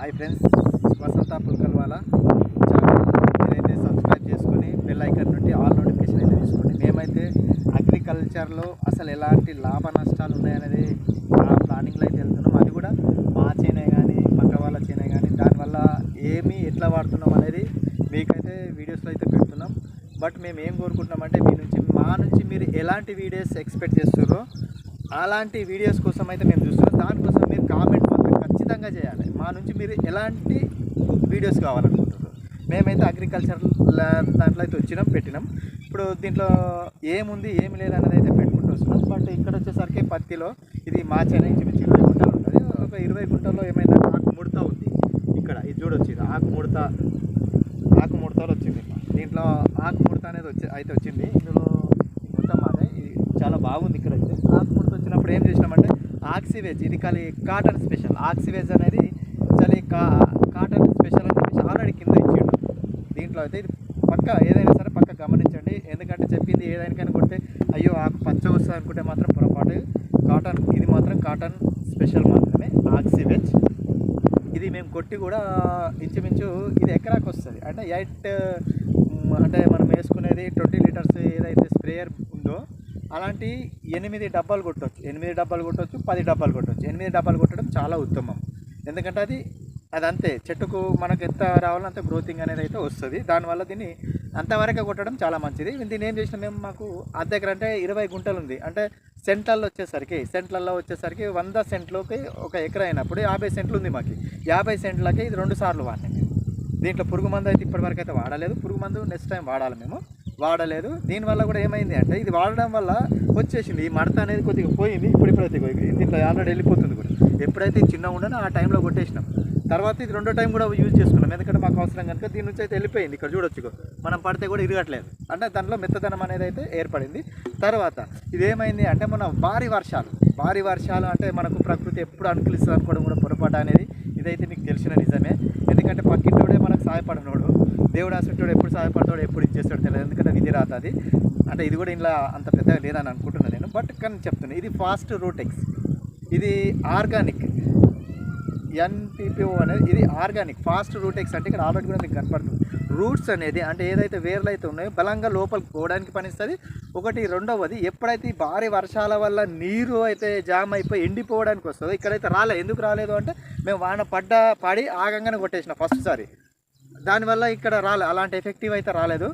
Hi friends Vasantha Pulkalvala channel మీరైతే subscribe చేసుకొని bell icon నుండి ఆల్ నోటిఫికేషన్ అయితే తీసుకోండి. మేమైతే అగ్రికల్చర్లో అసలు ఎలాంటి లాభ నష్టాలు ఉన్నాయనేది మా ప్లానింగ్లో అయితే వెళ్తున్నాం. అది కూడా మా చేనే కానీ పక్క వాళ్ళ చేనే కానీ దానివల్ల ఏమి ఎట్లా వాడుతున్నాం అనేది మీకైతే వీడియోస్లో అయితే పెడుతున్నాం. బట్ మేము ఏం కోరుకుంటున్నామంటే మీ నుంచి మా నుంచి మీరు ఎలాంటి వీడియోస్ ఎక్స్పెక్ట్ చేస్తున్నారో అలాంటి వీడియోస్ కోసం అయితే మేము చూస్తున్నాం. దానికోసం ఖచ్చితంగా చేయాలి. మా నుంచి మీరు ఎలాంటి వీడియోస్ కావాలనుకుంటున్నారు? మేమైతే అగ్రికల్చర్ దాంట్లో అయితే వచ్చినాం పెట్టినాం. ఇప్పుడు దీంట్లో ఏముంది ఏమి లేదు అనేది అయితే పెట్టుకుంటూ వస్తున్నాం. బట్ ఇక్కడ వచ్చేసరికి పత్తిలో ఇది మా చెన్నై ఇంచుమించు ఇరవై గుంటలు ఉంటుంది. ఒక ఇరవై గుంటల్లో ఏమైనా ఆకు ముడత ఉంది ఇక్కడ. ఇది చూడొచ్చు ఇది ఆకు ముడత ఆకు ముడతలు వచ్చింది. దీంట్లో ఆకు ముడత అనేది వచ్చి అయితే వచ్చింది. ఇందులో మొత్తం మాదే ఇది చాలా బాగుంది ఇక్కడ అయితే ఆకు ముడత వచ్చినప్పుడు ఏం చేసినామంటే ఆక్సివేజ్ ఇది కలి కాటన్ స్పెషల్. ఆక్సివేజ్ అనేది చలి కా కాటన్ స్పెషల్ అని చెప్పేసి ఆల్రెడీ కింద ఇచ్చిండు. దీంట్లో అయితే ఇది పక్క ఏదైనా సరే పక్క గమనించండి. ఎందుకంటే చెప్పింది ఏదైనాకైనా కొడితే అయ్యో ఆకు పచ్చ వస్తుంది అనుకుంటే మాత్రం పొరపాటు. కాటన్ ఇది మాత్రం కాటన్ స్పెషల్ మాత్రమే. ఆక్సివేజ్. ఇది మేము కొట్టి కూడా ఇంచుమించు ఇది ఎకరాకు వస్తుంది. అంటే ఎయిట్ అంటే మనం వేసుకునేది ట్వంటీ లీటర్స్ ఏదైతే స్ప్రేయర్ ఉందో అలాంటి ఎనిమిది డబ్బాలు కొట్టవచ్చు ఎనిమిది డబ్బాలు కొట్టవచ్చు పది డబ్బాలు కొట్టవచ్చు ఎనిమిది డబ్బాలు కొట్టడం చాలా ఉత్తమం. ఎందుకంటే అది అది అంతే చెట్టుకు మనకు ఎంత రావాలో అంత గ్రోతింగ్ అనేది అయితే వస్తుంది. దానివల్ల దీన్ని అంతవరకే కొట్టడం చాలా మంచిది. దీన్ని ఏం చేసినా మేము మాకు అద్దె ఎకర అంటే ఇరవై గుంటలు ఉంది అంటే సెంట్లలో వచ్చేసరికి సెంట్లలో వచ్చేసరికి వంద సెంట్లోకి ఒక ఎకరా అయినప్పుడు యాభై సెంట్లు ఉంది మాకు. యాభై సెంట్లకి ఇది రెండు సార్లు వాడినాం దీంట్లో పురుగు మందు అయితే ఇప్పటివరకు అయితే వాడలేదు. పురుగు మందు నెక్స్ట్ టైం వాడాలి మేము. వాడలేదు. దీనివల్ల కూడా ఏమైంది అంటే ఇది వాడడం వల్ల వచ్చేసింది. ఈ మడత అనేది కొద్దిగా పోయింది. ఇప్పుడు ఇప్పుడైతే పోయింది దీంట్లో ఆల్రెడీ వెళ్ళిపోతుంది కూడా. ఎప్పుడైతే చిన్నగా ఉండనో ఆ టైంలో కొట్టేసినాం. తర్వాత ఇది రెండో టైం కూడా యూజ్ చేసుకున్నాం. ఎందుకంటే మాకు అవసరం కనుక దీని నుంచి అయితే వెళ్ళిపోయింది. ఇక్కడ చూడొచ్చు మనం పడితే కూడా ఇరగట్లేదు. అంటే దాంట్లో మెత్తదనం అనేది అయితే ఏర్పడింది. తర్వాత ఇదేమైంది అంటే మన భారీ వర్షాలు. భారీ వర్షాలు అంటే మనకు ప్రకృతి ఎప్పుడు అనుకూలిస్తుంది అనుకోవడం కూడా పొరపాటు అనేది ఇదైతే మీకు తెలిసిన నిజమే. ఎందుకంటే పక్కింటోడే మనకు సహాయపడినోడు. దేవుడు అసంటోడు ఎప్పుడు సహాయపడతాడు ఎప్పుడు ఇచ్చేస్తాడు తెలియదు. ఎందుకంటే విధి రాత అంటే ఇది కూడా ఇంట్లో అంత పెద్దగా లేదని అనుకుంటున్నాను నేను. బట్ కానీ చెప్తున్నాను ఇది ఫాస్ట్ రూటెక్స్ ఇది ఆర్గానిక్ ఎన్పిపిఓ అనేది ఇది ఆర్గానిక్ ఫాస్ట్ రూటెక్స్ అంటే ఇక్కడ ఆల్రెడీ కూడా మీకు కనపడుతుంది. రూట్స్ అనేది అంటే ఏదైతే వేర్లు అయితే ఉన్నాయో బలంగా లోపలికి పోవడానికి పనిస్తుంది ఒకటి రెండవది ఎప్పుడైతే ఈ భారీ వర్షాల వల్ల నీరు అయితే జామ్ అయిపోయి ఎండిపోవడానికి వస్తుందో ఇక్కడైతే రాలే. ఎందుకు రాలేదు అంటే మేము వాన పడ్డ పడి ఆగంగానే కొట్టేసిన ఫస్ట్ సారి. దానివల్ల ఇక్కడ రాలే అలాంటి ఎఫెక్టివ్ అయితే రాలేదు.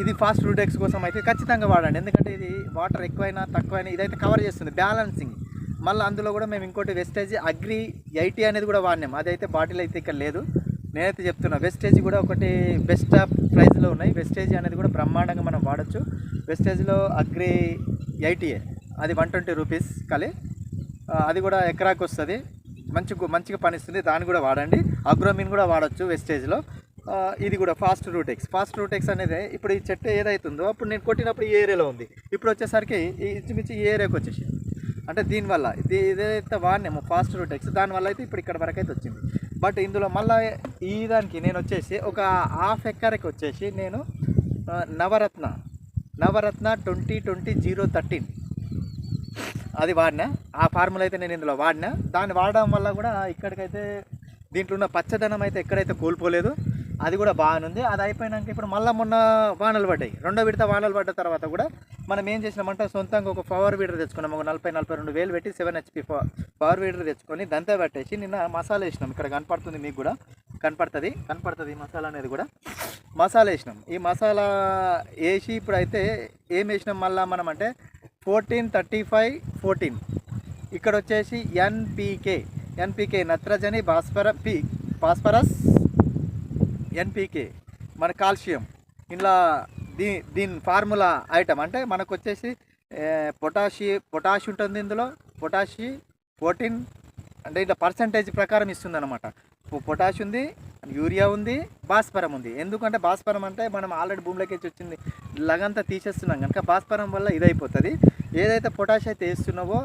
ఇది ఫాస్ట్ రూటెక్స్ కోసం అయితే ఖచ్చితంగా వాడండి. ఎందుకంటే ఇది వాటర్ ఎక్కువైనా తక్కువైనా ఇదైతే కవర్ చేస్తుంది. బ్యాలెన్సింగ్ మళ్ళీ అందులో కూడా మేము ఇంకోటి వెస్టేజ్ అగ్రి ఎయిటీ అనేది కూడా వాడినాం. అదైతే బాటిల్ అయితే ఇక్కడ లేదు. నేనైతే చెప్తున్నా వెస్టేజ్ కూడా ఒకటి బెస్ట్ ప్రైస్లో ఉన్నాయి. వెస్టేజ్ అనేది కూడా బ్రహ్మాండంగా మనం వాడచ్చు. వెస్టేజ్లో అగ్రి ఎయిటీఏ అది వన్ ట్వంటీ రూపీస్ కలి. అది కూడా ఎకరాకి వస్తుంది. మంచి మంచిగా పనిస్తుంది. దాన్ని కూడా వాడండి. అగ్రోమిన్ కూడా వాడచ్చు వెస్టేజ్లో. ఇది కూడా ఫాస్ట్ రూటెక్స్. ఫాస్ట్ రూటెక్స్ అనేది ఇప్పుడు ఈ చెట్టు ఏదైతుందో అప్పుడు నేను కొట్టినప్పుడు ఈ ఏరియాలో ఉంది. ఇప్పుడు వచ్చేసరికి ఇచ్చిమిచ్చి ఇంచుమించు ఈ ఏరియాకి వచ్చేసి అంటే దీనివల్ల ఇది ఏదైతే వాడినామో ఫాస్ట్ రూటెక్స్ దానివల్ల అయితే ఇప్పుడు ఇక్కడ వరకు అయితే వచ్చింది. బట్ ఇందులో మళ్ళీ ఈ దానికి నేను వచ్చేసి ఒక హాఫ్ ఎకర్కి వచ్చేసి నేను Navaratna Navaratna twenty twenty zero thirteen అది వాడినా. ఆ ఫార్ములా అయితే నేను ఇందులో వాడినా. దాన్ని వాడడం వల్ల కూడా ఇక్కడికైతే దీంట్లో ఉన్న పచ్చదనం అయితే ఎక్కడైతే కోల్పోలేదు అది కూడా బాగానుంది. అది అయిపోయినాక ఇప్పుడు మళ్ళీ మొన్న వానలు పడ్డాయి. రెండో విడత వానలు పడ్డ తర్వాత కూడా మనం ఏం చేసినామంటే సొంతంగా ఒక పవర్ వీడర్ తెచ్చుకున్నాం. ఒక నలభై నలభై రెండు వేలు పెట్టి సెవెన్ హెచ్పి పవర్ వీడర్ తెచ్చుకొని దంతా పెట్టేసి నిన్న మసాలా వేసినాం. ఇక్కడ కనపడుతుంది మీకు కూడా. కనపడుతుంది. కనపడుతుంది ఈ మసాలా అనేది కూడా. మసాలా వేసినాం. ఈ మసాలా వేసి ఇప్పుడైతే ఏం వేసినాం మళ్ళీ మనం అంటే ఫోర్టీన్ థర్టీ ఫైవ్ ఫోర్టీన్. ఇక్కడ వచ్చేసి ఎన్పికే ఎన్పికే నత్రజని భాస్పర పి భాస్పరస్ ఎన్పికే మన కాల్షియం. ఇలా దీ దీని ఫార్ములా ఐటమ్. అంటే మనకు వచ్చేసి పొటాషి పొటాష్ ఉంటుంది ఇందులో. పొటాషి ఫోర్టీన్. అంటే ఇట్లా పర్సంటేజ్ ప్రకారం ఇస్తుంది అనమాట పొటాష్ ఉంది యూరియా ఉంది భాస్వరం ఉంది. ఎందుకంటే భాస్వరం అంటే మనం ఆల్రెడీ భూమిలోకి వచ్చి వచ్చింది లగంతా తీసేస్తున్నాం కనుక భాస్వరం వల్ల ఇదైపోతుంది. ఏదైతే పొటాష్ అయితే వేస్తున్నావో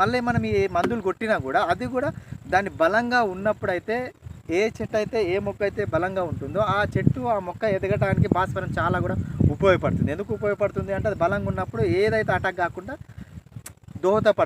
మళ్ళీ మనం ఈ మందులు కొట్టినా కూడా అది కూడా దాని బలంగా ఉన్నప్పుడైతే ఏ చెట్టు అయితే ఏ మొక్క అయితే బలంగా ఉంటుందో ఆ చెట్టు ఆ మొక్క ఎదగడానికి భాస్వరం చాలా కూడా ఉపయోగపడుతుంది. ఎందుకు ఉపయోగపడుతుంది అంటే అది బలంగా ఉన్నప్పుడు ఏదైతే అటాక్ కాకుండా దోహదపడుతుంది.